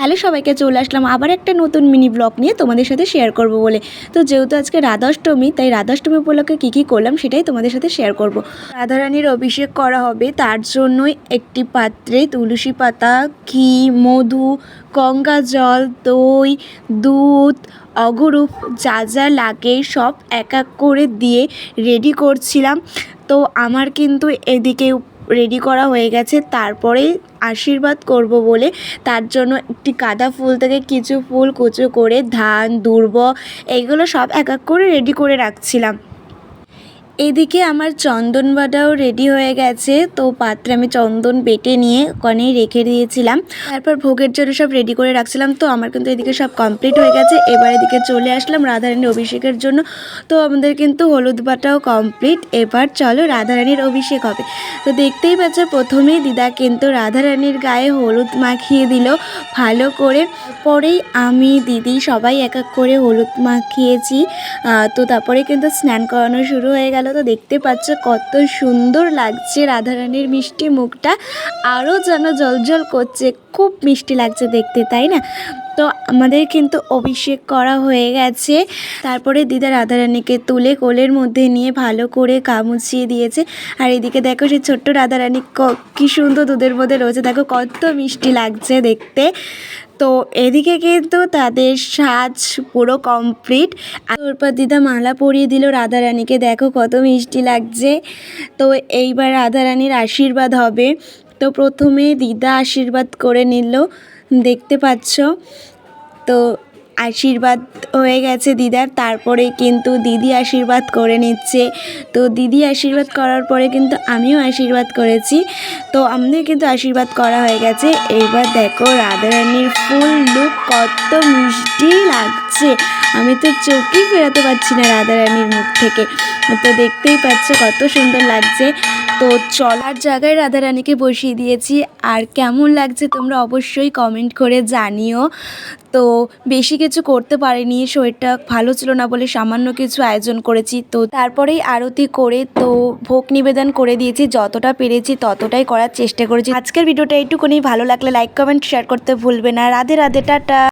Hello সবাইকে চলে আসলাম আবার একটা নতুন মিনি ব্লগ নিয়ে তোমাদের সাথে শেয়ার করব বলে। তো যেহেতু আজকে রাধাষ্টমী, তাই রাধাষ্টমী উপলক্ষে কী কী করলাম সেটাই তোমাদের সাথে শেয়ার করব। রাধারানীর অভিষেক করা হবে, তার জন্যই একটি পাত্রে তুলসী পাতা, ঘি, মধু, গঙ্গা জল, দই, দুধ, অগরুপ যা যা লাগে সব এক এক করে দিয়ে রেডি করছিলাম। তো আমার কিন্তু এদিকে রেডি করা হয়ে গেছে। তারপরে আশীর্বাদ করব বলে তার জন্য একটি গাঁদা ফুল থেকে কিছু ফুল কুচো করে ধান, দুর্ব, এইগুলো সব এক এক করে রেডি করে রাখছিলাম। এদিকে আমার চন্দন বাটাও রেডি হয়ে গেছে। তো পাত্রে আমি চন্দন বেটে নিয়ে ওখানে রেখে দিয়েছিলাম। তারপর ভোগের জন্য সব রেডি করে রাখছিলাম। তো আমার কিন্তু এদিকে সব কমপ্লিট হয়ে গেছে। এবার এদিকে চলে আসলাম রাধারানীর অভিষেকের জন্য। তো আমাদের কিন্তু হলুদ বাটাও কমপ্লিট এবার চলো রাধারানীর অভিষেক হবে। তো দেখতেই পাচ্ছ, প্রথমেই দিদা কিন্তু রাধারানীর গায়ে হলুদ মাখিয়ে দিল ভালো করে। পরেই আমি, দিদি সবাই এক এক করে হলুদ মাখিয়েছি। তো তারপরে কিন্তু স্নান করানো শুরু হয়ে গেল। তো দেখতে পাচ্ছ কত সুন্দর লাগছে রাধারানীর মিষ্টি মুখটা। আরও যেন জলজল করছে, খুব মিষ্টি লাগছে দেখতে, তাই না? তো আমাদের কিন্তু অভিষেক করা হয়ে গেছে। তারপরে দিদা রাধারানীকে তুলে কোলের মধ্যে নিয়ে ভালো করে কামুচিয়ে দিয়েছে। আর এদিকে দেখো সেই ছোট্ট রাধারানী ক- কি সুন্দর দুধের মধ্যে রয়েছে। দেখো কত মিষ্টি লাগছে দেখতে। তো এদিকে কিন্তু তাদের সাজ পুরো কমপ্লিট তারপর দিদা মালা পরিয়ে দিল রাধারানীকে। দেখো কত মিষ্টি লাগছে। তো এইবার রাধারানীর আশীর্বাদ হবে। তো প্রথমে দিদা আশীর্বাদ করে নিল। দেখতে পাচ্ছ? তো আশীর্বাদ হয়ে গেছে দিদার। তারপরে কিন্তু দিদি আশীর্বাদ করে নিচ্ছে। তো দিদি আশীর্বাদ করার পরে কিন্তু আমিও আশীর্বাদ করেছি। তো আমাদের কিন্তু আশীর্বাদ করা হয়ে গেছে। এইবার দেখো রাধারানীর ফুল লুক কত মিষ্টি লাগছে। আমি তো চোখই ফেরাতে পারছি না রাধারানীর মুখ থেকে। তো দেখতেই পাচ্ছ কত সুন্দর লাগছে। তো চলার জায়গায় রাধারানীকে বসিয়ে দিয়েছি। আর কেমন লাগছে তোমরা অবশ্যই কমেন্ট করে জানিও। তো বেশি কিছু করতে পারিনি, শরীরটা ভালো ছিল না বলে সামান্য কিছু আয়োজন করেছি। তো তারপরেই আরতি করে, তো ভোগ নিবেদন করে দিয়েছি। যতটা পেরেছি ততটাই করার চেষ্টা করেছি। আজকের ভিডিওটা এইটুকুনি। ভালো লাগলে লাইক কমেন্ট শেয়ার করতে ভুলবে না। রাধে রাধে, টাটা।